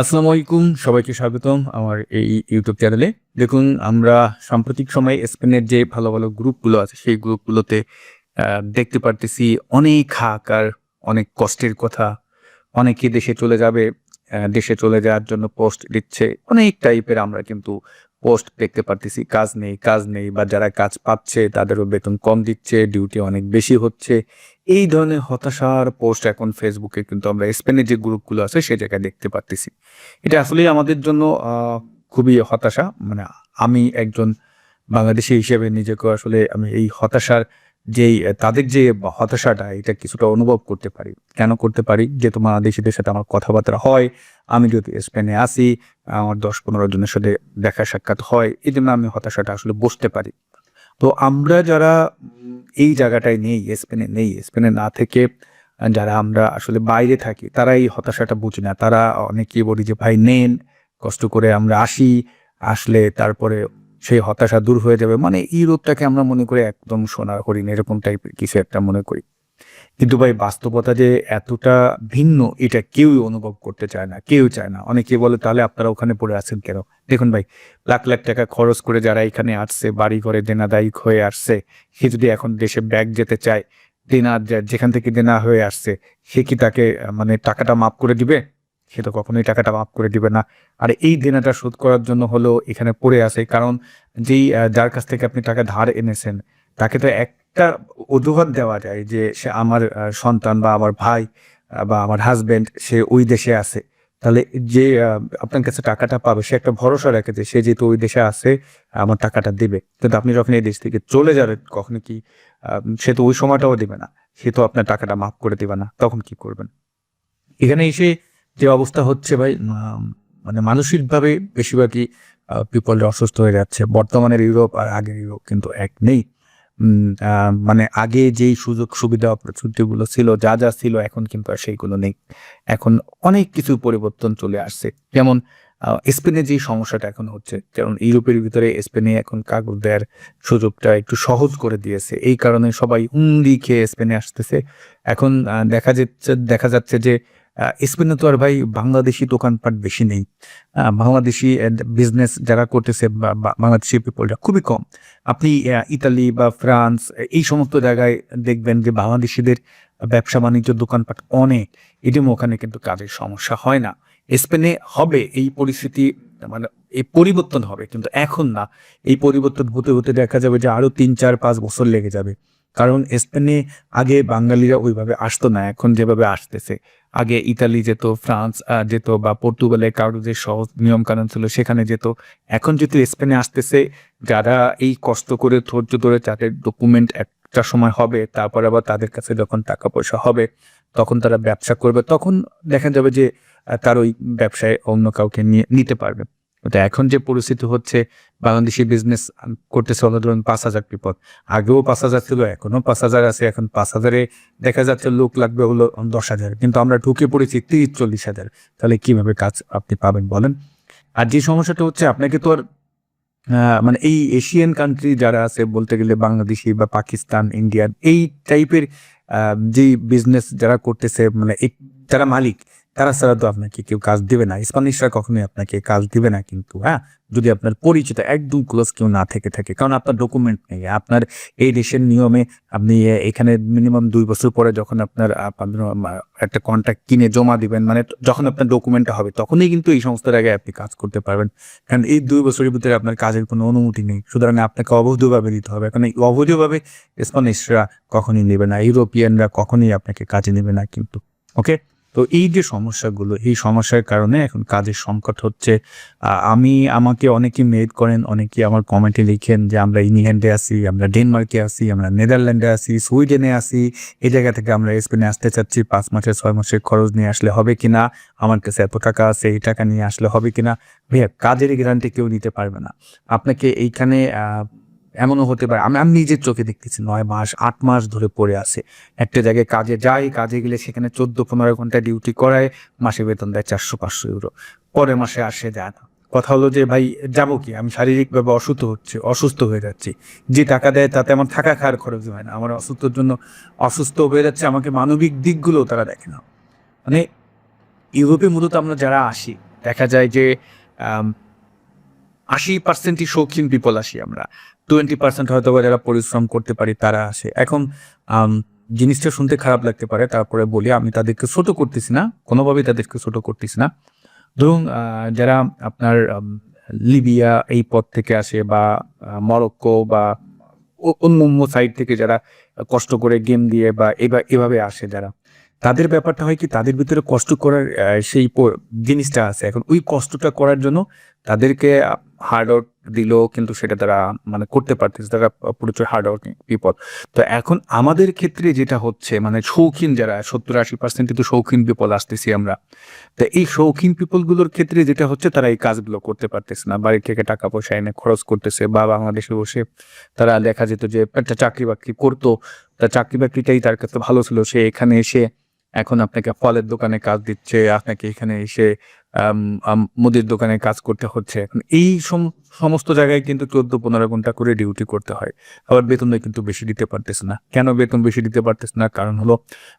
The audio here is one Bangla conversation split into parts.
আসসালামু আলাইকুম, সবাইকে স্বাগতম আমার এই ইউটিউব চ্যানেলে দেখুন, আমরা সাম্প্রতিক সময়ে স্পেনের যে ভালো ভালো গ্রুপগুলো আছে, সেই গ্রুপগুলোতে দেখতে পারতেছি অনেক হাহাকার অনেক কষ্টের কথা। অনেকে দেশে চলে যাবে দেশে চলে যাওয়ার জন্য পোস্ট দিচ্ছে, অনেক টাইপের আমরা কিন্তু পোস্ট দেখতে পারতেছি, কাজ নেই কাজ নেই বা যারা কাজ পাচ্ছে তাদেরও বেতন কম দিচ্ছে ডিউটি অনেক বেশি হচ্ছে। এই ধরনের হতাশার পোস্ট এখন ফেসবুকে কিন্তু আমরা স্পেনের যে গ্রুপগুলো আছে সে জায়গায় দেখতে পারতেছি। এটা আসলেই আমাদের জন্য খুবই হতাশা। মানে আমি একজন বাংলাদেশি হিসেবে নিজেকে আসলে আমি এই হতাশার যেই তাদের যে হতাশাটা, এটা কিছুটা অনুভব করতে পারি। কেন করতে পারি? যে, তোমার বাংলাদেশিদের সাথে আমার কথাবার্তা হয়, আমি যদি স্পেনে আসি, আমার দশ পনেরো জনের সাথে দেখা সাক্ষাৎ হয়, এই জন্য আমি হতাশাটা আসলে বসতে পারি। তো আমরা যারা এই জায়গাটায় নেই, স্পেনে নেই, স্পেনে না থেকে যারা আমরা আসলে বাইরে থাকি, তারা এই হতাশাটা বুঝি না। তারা অনেকেই বলি যে, ভাই, নেন, কষ্ট করে আমরা আসি। আসলে তারপরে সেই হতাশা দূর হয়ে যাবে। মানে এই রোগটাকে আমরা মনে করি একদম সোনার হরিণ, এরকম টাইপের কিছু একটা মনে করি। কিন্তু ভাই, বাস্তবতা যে এতটা ভিন্ন, এটা কেউই অনুভব করতে চায় না, কেউ চায় না। অনেকে বলে, তাহলে আপনারা ওখানে পড়ে আছেন কেন? দেখুন ভাই, লাখ লাখ টাকা খরচ করে যারা এখানে আসছে বাড়ি ঘরে দেনাদায়িক হয়ে আসছে, সে যদি এখন দেশে ব্যাগ যেতে চায়, দেনা যেখান থেকে দেনা হয়ে আসছে, সে কি তাকে মানে টাকাটা মাফ করে দিবে? সে তো কখনোই টাকাটা মাফ করে দিবে না। আর এই দেনাটা শোধ করার জন্য হলো এখানে পড়ে আসে কারণ যেই যার কাছ থেকে আপনি টাকা ধার এনেছেন, তাকে তো একটা অজুহাত দেওয়া যায় যে সে আমার সন্তান বা আমার ভাই বা আমার হাজবেন্ড সে ওই দেশে আছে। তাহলে যে আপনার কাছে টাকাটা পাবে, সে একটা ভরসা রাখে যে সে যেহেতু ওই দেশে আছে, আমার টাকাটা দেবে। কিন্তু আপনি যখন এই দেশ থেকে চলে যাবেন, কখনো কি সে তো ওই সময়টাও দিবে না। সে তো আপনার টাকাটা মাফ করে দিবে না। তখন কি করবেন? এখানে এসে যে অবস্থা হচ্ছে ভাই মানে মানসিকভাবে বেশিরভাগই পিপল অসুস্থ হয়ে যাচ্ছে। বর্তমানের ইউরোপ আর আগের ইউরোপ কিন্তু এক নেই। মানে আগে যেই সুযোগ সুবিধা অপরচুনিটিগুলো ছিল, যা যা ছিল, এখন কিন্তু আর সেইগুলো নেই। এখন অনেক কিছু পরিবর্তন চলে আসছে। যেমন স্পেনে যে সমস্যাটা এখন হচ্ছে, যেমন ইউরোপের ভিতরে স্পেনে এখন কাগজ দেওয়ার সুযোগটা একটু সহজ করে দিয়েছে। এই কারণে সবাই হুমড়ি খেয়ে স্পেনে আসতেছে। এখন দেখা যাচ্ছে দেখা যাচ্ছে যে স্পেনে তো আর ভাই বাংলাদেশি দোকানপাট বেশি নেই। বাংলাদেশি বিজনেস যারা করতেছে বাংলাদেশি পিপলরা খুবই কম। আপনি ইতালি বা ফ্রান্স এই সমস্ত জায়গায় দেখবেন যে বাংলাদেশিদের ব্যবসা বাণিজ্য দোকানপাট অনেক। এটিম ওখানে কিন্তু কাজের সমস্যা হয় না। স্পেনে হবে, এই পরিস্থিতি মানে এই পরিবর্তন হবে, কিন্তু এখন না। এই পরিবর্তন হতে হতে দেখা যাবে যে আরও তিন, চার, পাঁচ বছর লেগে যাবে। কারণ স্পেনে আগে বাঙালিরা ওইভাবে আসতো না, এখন যেভাবে আসতেছে। আগে ইতালি যেত, ফ্রান্স যেত বা পর্তুগালে কারও যে সহজ নিয়ম কানুন ছিল সেখানে যেত। এখন যদি স্পেনে আসতেছে, যারা এই কষ্ট করে, ধৈর্য ধরে তাদের ডকুমেন্ট একটা সময় হবে, তারপর আবার তাদের কাছে যখন টাকা পয়সা হবে, তখন তারা ব্যবসা করবে, তখন দেখা যাবে যে তার ওই ব্যবসায় অন্য কাউকে নিয়ে, নিতে পারবে। তো এখন যে পরিস্থিতি হচ্ছে, বাংলাদেশি বিজনেস করতেছে হলো ধরুন পাঁচ হাজার বিপদ আগেও পাঁচ হাজার ছিল এখনও পাঁচ হাজার আছে, এখন পাঁচ হাজারে দেখা যাচ্ছে লোক লাগবে হলো দশ হাজার। কিন্তু আমরা ঢুকে পড়েছি তিরিশ চল্লিশ হাজার। তাহলে কীভাবে কাজ আপনি পাবেন বলেন? আর যে সমস্যাটা হচ্ছে, আপনাকে তো আর মানে এই এশিয়ান কান্ট্রি যারা আছে, বলতে গেলে বাংলাদেশি বা পাকিস্তান ইন্ডিয়ান এই টাইপের যে বিজনেস যারা করতেছে মানে যারা মালিক তারা ছাড়া তো আপনাকে কেউ কাজ দিবে না। স্প্যানিশরা কখনোই আপনাকে কাজ দিবে না কিন্তু হ্যাঁ? যদি আপনার পরিচিত একদম ক্লোজ কেউ না থেকে থাকে, কারণ আপনার ডকুমেন্ট নেই। আপনার এই দেশের নিয়মে আপনি এখানে মিনিমাম দুই বছর পরে যখন আপনার একটা কন্ট্রাক্ট কিনে জমা দিবেন মানে যখন আপনার ডকুমেন্টটা হবে, তখনই কিন্তু এই সমস্ত জায়গায় আপনি কাজ করতে পারবেন। কারণ এই দুই বছরের ভিতরে আপনার কাজের কোনো অনুমতি নেই। সুতরাং আপনাকে অবৈধভাবে দিতে হবে। কারণ এই অবৈধভাবে স্প্যানিশরা কখনই নেবে না। ইউরোপিয়ানরা কখনোই আপনাকে কাজে নেবে না কিন্তু ওকে তো এই যে সমস্যাগুলো, এই সমস্যার কারণে এখন কাজের সংকট হচ্ছে। আমি, আমাকে অনেকে মেড করেন অনেকে আমার কমেন্টে লিখেন যে, আমরা ইংল্যান্ডে আছি, আমরা ডেনমার্কে আছি, আমরা নেদারল্যান্ডে আছি, সুইডেনে আছি, এই জায়গা থেকে আমরা স্পেনে আসতে চাচ্ছি, পাঁচ মাসের ছয় মাসের খরচ নিয়ে আসলে হবে কিনা? আমার কাছে এত টাকা আছে, এই টাকা নিয়ে আসলে হবে কিনা? ভাইয়া, কাজের গ্যারান্টি কেউ নিতে পারবে না। আপনাকে এইখানে এমনও হতে পারে। আমি আমি নিজের চোখে দেখতেছি, নয় মাস, আট মাস ধরে পড়ে আছে। একটা জায়গায় কাজে যাই, কাজে গেলে সেখানে চোদ্দ, পনেরো ঘণ্টা ডিউটি করায় মাসে বেতন দেয় চারশো, পাঁচশো ইউরো পরের মাসে আসে যায় না। কথা হলো যে, ভাই, যাব কি? আমি শারীরিকভাবে অসুস্থ হচ্ছে, অসুস্থ হয়ে যাচ্ছি। যে টাকা দেয় তাতে আমার থাকা খাওয়ার খরচ হয় না। আমার অসুস্থর জন্য অসুস্থ হয়ে যাচ্ছে, আমাকে মানবিক দিকগুলো তারা দেখে না। মানে ইউরোপে মূলত আমরা যারা আসি, দেখা যায় যে আশি পার্সেন্টই শৌখিন পিপল আসি আমরা। টোয়েন্টি পার্সেন্ট হয়তো বা যারা পরিশ্রম করতে পারি, তারা আসে। এখন জিনিসটা শুনতে খারাপ লাগতে পারে, তারপরে বলি, আমি তাদেরকে ছোট করতেছি না, কোনোভাবেই তাদেরকে ছোট করতেছি না। ধরুন যারা আপনার লিবিয়া এই পথ থেকে আসে বা মরক্কো বা অন্য সাইড থেকে যারা কষ্ট করে গেম দিয়ে বা এভাবে আসে যারা। তাদের ব্যাপারটা হয় কি, তাদের ভিতরে কষ্ট করার সেই জিনিসটা আছে। এখন ওই কষ্টটা করার জন্য তাদেরকে হার্ড ওয়ার্ক দিলেও কিন্তু সেটা তারা মানে করতে পারতেছে, তারা প্রচুর হার্ড ওয়ার্কিং বিপদ তো এখন আমাদের ক্ষেত্রে যেটা হচ্ছে মানে শৌখিন যারা, সত্তর আশি পার্সেন্ট কিন্তু শৌখিন পিপল আসতেছি আমরা। তো এই শৌখিন পিপলগুলোর ক্ষেত্রে যেটা হচ্ছে, তারা এই কাজগুলো করতে পারতেছে না। বাড়ি থেকে টাকা পয়সা এনে খরচ করতেছে বা বাংলাদেশে বসে তারা দেখা যেত যে একটা চাকরি বাকরি করতো তার চাকরি বাকরিটাই তার কাছে ভালো ছিল। সে এখানে এসে এখন আপনাকে ফলের দোকানে কাজ দিচ্ছে, আপনাকে এখানে এসে মুদির দোকানে কাজ করতে হচ্ছে। এই সম- সমস্ত জায়গায় কিন্তু চোদ্দ পনেরো ঘণ্টা করে ডিউটি করতে হয়। আবার বেতনটা কিন্তু বেশি দিতে পারতেছে না। কেন বেতন বেশি দিতে পারতেছে না? কারণ হলো,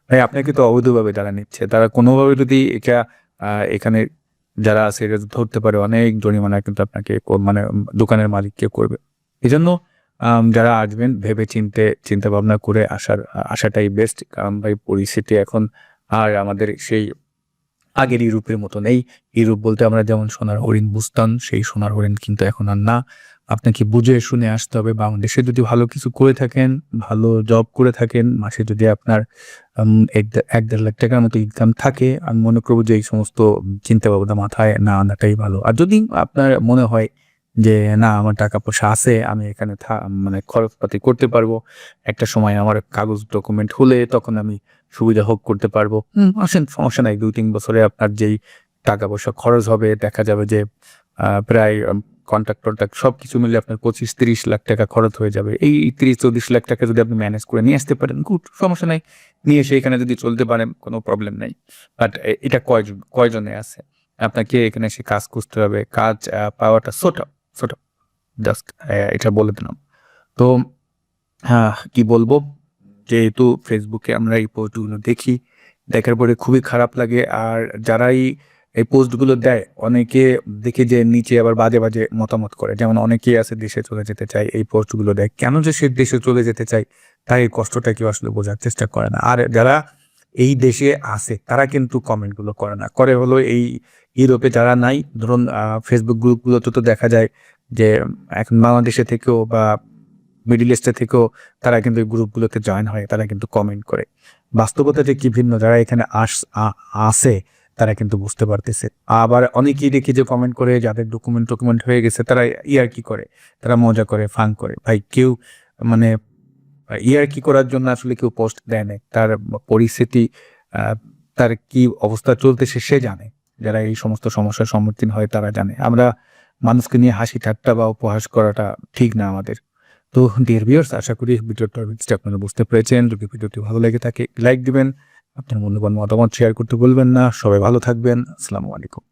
ভাই, আপনাকে তো অবৈধভাবে তারা নিচ্ছে, তারা কোনোভাবে যদি এটা এখানে যারা আছে, এটা ধরতে পারে, অনেক জরিমানা কিন্তু আপনাকে মানে দোকানের মালিককে করবে। এই জন্য যারা আসবেন, ভেবে চিনতে চিন্তা ভাবনা করে আসার, আসাটাই বেস্ট কারণ ভাই, পরিস্থিতি এখন আর আমাদের সেই আগের ইউরোপের মতো নেই। ইউরোপ বলতে আমরা যেমন সোনার হরিণ বুঝতাম, সেই সোনার হরিণ কিন্তু এখন আর না। আপনাকে বুঝে শুনে আসতে হবে, বাংলাদেশে যদি ভালো কিছু করে থাকেন, ভালো জব করে থাকেন, মাসে যদি আপনার এক দেড় লাখ টাকার মতো ইনকাম থাকে, আমি মনে করব যে এই সমস্ত চিন্তা ভাবনা মাথায় না আনাটাই ভালো। আর যদি আপনার মনে হয় যে না আমার টাকা পয়সা আছে আমি এখানে মানে খরচপাতি করতে পারব। একটা সময় আমার কাগজ ডকুমেন্ট হলে তখন আমি সুবিধা হোক করতে পারব। আসেন সমস্যা নাই। দুই তিন বছরে আপনার যেই টাকা পয়সা খরচ হবে দেখা যাবে যে প্রায় কন্ট্রাক্ট টন্ট্রাক্ট সব কিছু মিলে আপনার পঁচিশ তিরিশ লাখ টাকা খরচ হয়ে যাবে। এই তিরিশ চল্লিশ লাখ টাকা যদি আপনি ম্যানেজ করে নিয়ে আসতে পারেন গুড সমস্যা নাই। নিয়ে এসে এখানে যদি চলতে পারেন কোনো প্রবলেম নাই। বাট এটা কয়জন কয়জনে আছে? আপনাকে এখানে এসে কাজ করতে হবে কাজ পাওয়াটা ছোট ছোট। জাস্ট এটা বলে দিলাম। তো হ্যাঁ কি বলব? যেহেতু ফেসবুকে আমরা এই পোস্টগুলো দেখি, দেখার পরে খুবই খারাপ লাগে। আর যারাই এই পোস্টগুলো দেয়, অনেকে দেখে যে নিচে আবার বাজে বাজে মতামত করে। যেমন অনেকেই আছে দেশে চলে যেতে চায়, এই পোস্টগুলো দেয়। কেন যে সে দেশে চলে যেতে চায় তাই এই কষ্টটা কেউ আসলে বোঝার চেষ্টা করে না। আর যারা এই দেশে আসে তারা কিন্তু কমেন্টগুলো করে না। করে হলো এই ইউরোপে যারা নাই, ধরুন ফেসবুক গ্রুপগুলোতে তো দেখা যায় যে, এখন বাংলাদেশে থেকেও বা মিডিল ইস্টে থেকেও তারা কিন্তু গ্রুপগুলোতে জয়েন হয়, তারা কিন্তু কমেন্ট করে। বাস্তবতা যে কি ভিন্ন, যারা এখানে আস আসে তারা কিন্তু বুঝতে পারতেছে। আবার অনেকেই দেখি যে কমেন্ট করে, যাদের ডকুমেন্ট টকুমেন্ট হয়ে গেছে, তারা ইয়ার কি করে, তারা মজা করে ফান করে। ভাই, কেউ মানে ইয়ার কি করার জন্য আসলে কেউ পোস্ট দেয় না তার পরিস্থিতি তার কি অবস্থা চলতেছে সে জানে। যারা এই সমস্ত সমস্যার সম্মুখীন হয় তারা জানে। আমরা মানুষকে নিয়ে হাসি ঠাট্টা বা উপহাস করাটা ঠিক না আমাদের। তো ডিয়ার ভিউয়ার্স আশা করি বিষয়টা আপনারা বুঝতে পেরেছেন। যদি ভিডিওটি ভালো লেগে থাকে লাইক দিবেন। আপনার মূল্যবান মতামত শেয়ার করতে বলবেন না। সবাই ভালো থাকবেন। আসসালামু আলাইকুম।